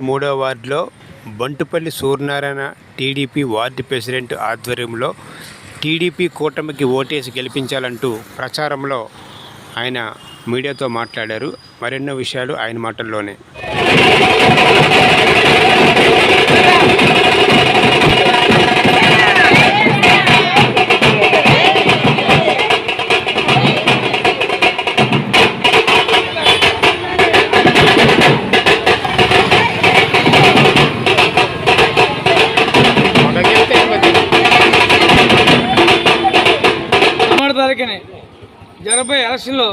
మూడో వార్డులో Bantupalli Suryanarayana TDP ward president ఆధ్వర్యంలో టీడీపీ కూటమికి ఓటేసి గెలిపించాలంటూ ప్రచారంలో ఆయన మీడియాతో మాట్లాడారు. మరెన్నో విషయాలు ఆయన మాటల్లోనే. మూడో తారీఖుని జరగబోయే ఎలక్షన్లో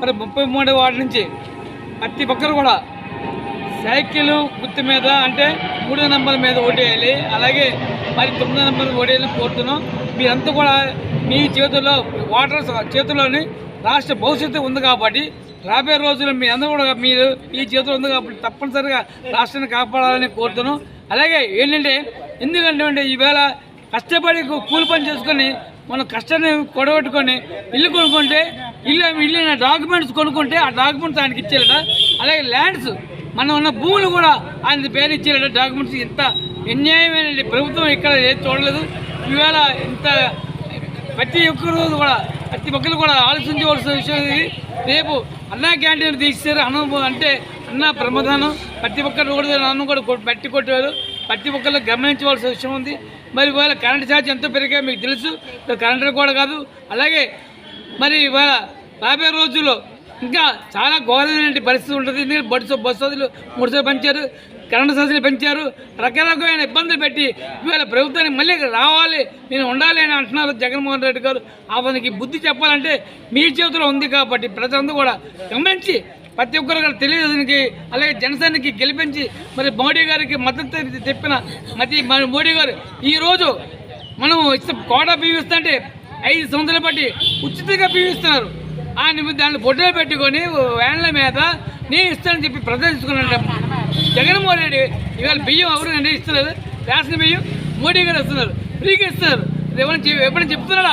మరి ముప్పై మూడో వార్డు నుంచి ప్రతి ఒక్కరు కూడా సైకిల్ గుర్తు మీద అంటే మూడో నెంబర్ మీద ఓటేయాలి అలాగే మరి తొమ్మిదో నెంబర్ ఓటేయాలని కోరుతున్నాం. మీరంతా కూడా మీ చేతుల్లో ఓటర్స్ చేతుల్లోని రాష్ట్ర భవిష్యత్తు ఉంది కాబట్టి రాబోయే రోజుల్లో మీ అందరూ కూడా మీరు ఈ చేతిలో ఉంది కాబట్టి తప్పనిసరిగా రాష్ట్రాన్ని కాపాడాలని కోరుతున్నాం. అలాగే ఏంటంటే ఎందుకంటే ఈవేళ కష్టపడి కూలి పని చేసుకొని మనం కష్టాన్ని కొడగొట్టుకొని ఇల్లు కొనుక్కుంటే ఇల్లు ఇల్లు డాక్యుమెంట్స్ కొనుక్కుంటే ఆ డాక్యుమెంట్స్ ఆయనకి ఇచ్చేయాలట. అలాగే ల్యాండ్స్ మనం ఉన్న భూములు కూడా ఆయన పేరు ఇచ్చేయాలట. డాక్యుమెంట్స్ ఇంత అన్యాయమైన ప్రభుత్వం ఇక్కడ ఏది చూడలేదు. ఈవేళ ఇంత ప్రతి ఒక్కరు కూడా ప్రతి ఒక్కరు కూడా ఆలోచించవలసిన విషయం ఇది. రేపు అన్నా క్యాంటీన్ తీసేశారు. అన్న అంటే అన్న ప్రమాదానం. ప్రతి ఒక్కరు కూడా అన్నం కూడా బట్టి కొట్టారు ప్రతి ఒక్కరు గమనించవలసిన విషయం ఉంది. మరి ఇవాళ కరెంట్ ఛార్జ్ ఎంత పెరిగా మీకు తెలుసు. కరెంటు కరెంట్ కూడా కాదు. అలాగే మరి ఇవాళ రాబోయే రోజుల్లో ఇంకా చాలా ఘోరమైనటువంటి పరిస్థితి ఉంటుంది. ఎందుకంటే బస్సు బస్సు వదులు మూడు సార్లు పెంచారు కరెంటు సదులు పెంచారు. రకరకమైన ఇబ్బందులు పెట్టి ఇవాళ ప్రభుత్వానికి మళ్ళీ రావాలి నేను ఉండాలి అని అంటున్నారు జగన్మోహన్ రెడ్డి గారు. అతనికి బుద్ధి చెప్పాలంటే మీ చేతిలో ఉంది కాబట్టి ప్రజలందరూ కూడా గమనించి ప్రతి ఒక్కరు కూడా తెలుగుదేశానికి అలాగే జనసేనకి గెలిపించి మరి మోడీ గారికి మద్దతు చెప్పిన మతి మరి మోడీ గారు ఈరోజు మనం ఇస్తే కోట పీవిస్తుంటే ఐదు సంవత్సరాలు బట్టి ఉచితంగా పీవిస్తున్నారు ఆయన దాన్ని బొడ్డలు పెట్టుకొని వ్యాన్ల మీద నేను ఇస్తానని చెప్పి ప్రదర్శించుకున్నాడు జగన్మోహన్ రెడ్డి ఇవాళ బియ్యం ఎవరు నేను ఇస్తున్నారు రేషన్ బియ్యం మోడీ గారు ఇస్తున్నారు. ఫ్రీగా ఇస్తున్నారు. ఎవరైనా చెప్- ఎప్పుడైనా చెప్తున్నాడా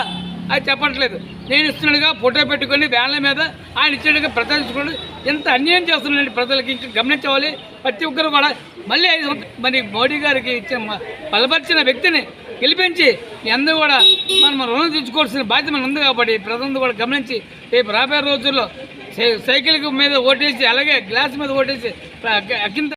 అది చెప్పట్లేదు. నేను ఇస్తున్నాడుగా ఫోటో పెట్టుకొని వ్యాన్ల మీద ఆయన ఇచ్చినట్టుగా ప్రదర్శించుకోండి ఎంత అన్యాయం చేస్తున్నాడు ప్రజలకి. ఇంకా గమనించవాలి. ప్రతి ఒక్కరు కూడా మళ్ళీ మరి మోడీ గారికి ఇచ్చిన బలపరిచిన వ్యక్తిని గెలిపించి అందరూ కూడా మనం రుణం తీర్చుకోవాల్సిన బాధ్యత మనం ఉంది కాబట్టి ప్రజలందరూ కూడా గమనించి రేపు రాబోయే రోజుల్లో సైకిల్ మీద ఓటేసి అలాగే గ్లాస్ మీద ఓటేసి అ- అకింత